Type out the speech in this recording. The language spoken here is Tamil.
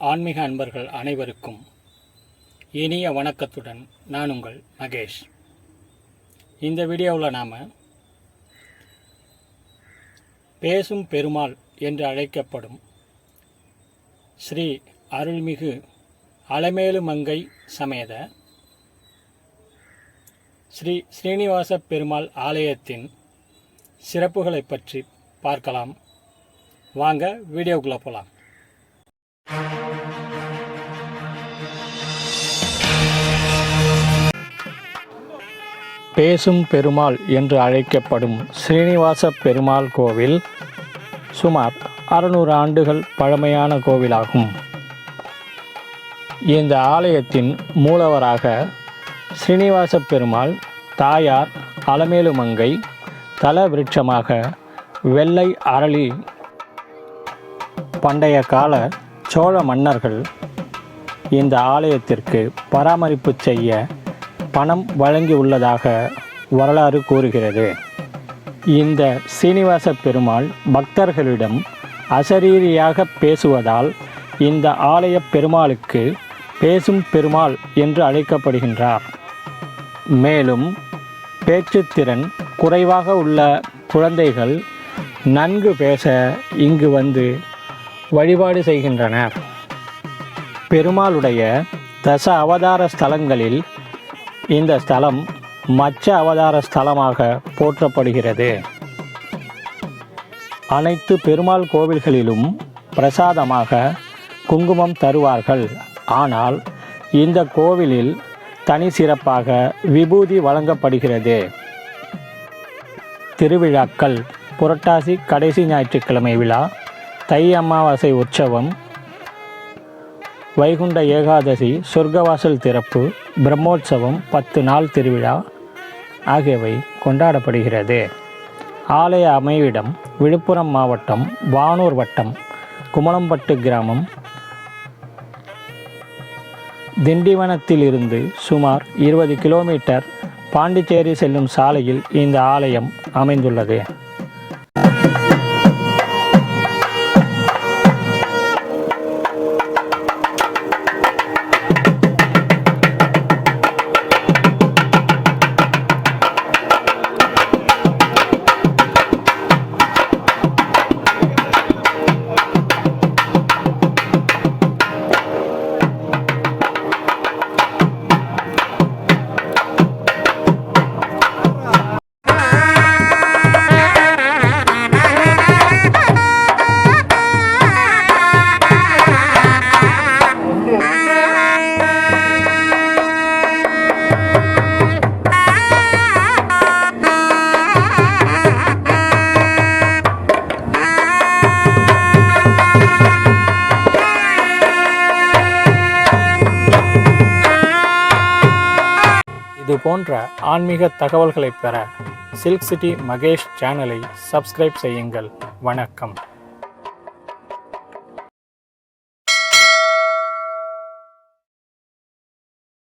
ஆன்மீக அன்பர்கள் அனைவருக்கும் இனிய வணக்கத்துடன் நான் உங்கள் மகேஷ். இந்த வீடியோவில் நாம் பேசும் பெருமாள் என்று அழைக்கப்படும் ஸ்ரீ அருள்மிகு அலமேலு மங்கை சமேத ஸ்ரீ ஸ்ரீனிவாச பெருமாள் ஆலயத்தின் சிறப்புகளை பற்றி பார்க்கலாம். வாங்க வீடியோக்குள்ளே போகலாம் பேசும் பெருமாள் என்று அழைக்கப்படும் ஸ்ரீனிவாச பெருமாள் கோவில் சுமார் அறுநூறு ஆண்டுகள் பழமையான கோவிலாகும். இந்த ஆலயத்தின் மூலவராக ஸ்ரீனிவாச பெருமாள் தாயார் அலமேலுமங்கை தல விருட்சமாக வெள்ளை அரளி பண்டைய கால சோழ மன்னர்கள் இந்த ஆலயத்திற்கு பராமரிப்பு செய்ய பணம் வழங்கியுள்ளதாக வரலாறு கூறுகிறது. இந்த சீனிவாச பெருமாள் பக்தர்களிடம் அசரீரியாக பேசுவதால் இந்த ஆலய பெருமாளுக்கு பேசும் பெருமாள் என்று அழைக்கப்படுகின்றார். மேலும் பேச்சுத்திறன் குறைவாக உள்ள குழந்தைகள் நன்கு பேச இங்கு வந்து வழிபாடு செய்கின்றனர். பெருமாளுடைய தச அவதார ஸ்தலங்களில் இந்த ஸ்தலம் மச்ச அவதார ஸ்தலமாக போற்றப்படுகிறது. அனைத்து பெருமாள் கோவில்களிலும் பிரசாதமாக குங்குமம் தருவார்கள். ஆனால் இந்த கோவிலில் தனி சிறப்பாக விபூதி வழங்கப்படுகிறது. திருவிழாக்கள் புரட்டாசி கடைசி ஞாயிற்றுக்கிழமை விழா தை அமாவாசை உற்சவம் வைகுண்ட ஏகாதசி சொர்க்கவாசல் திறப்பு பிரம்மோற்சவம் பத்து நாள் திருவிழா ஆகியவை கொண்டாடப்படுகிறது. ஆலய அமைவிடம் விழுப்புரம் மாவட்டம் வானூர் வட்டம் குமளம்பட்டு கிராமம் திண்டிவனத்திலிருந்து சுமார் இருபது கிலோமீட்டர் பாண்டிச்சேரி செல்லும் சாலையில் இந்த ஆலயம் அமைந்துள்ளது. இது போன்ற ஆன்மீக தகவல்களை பெற சில்க் சிட்டி மகேஷ் சேனலை சப்ஸ்கிரைப் செய்யுங்கள். வணக்கம்.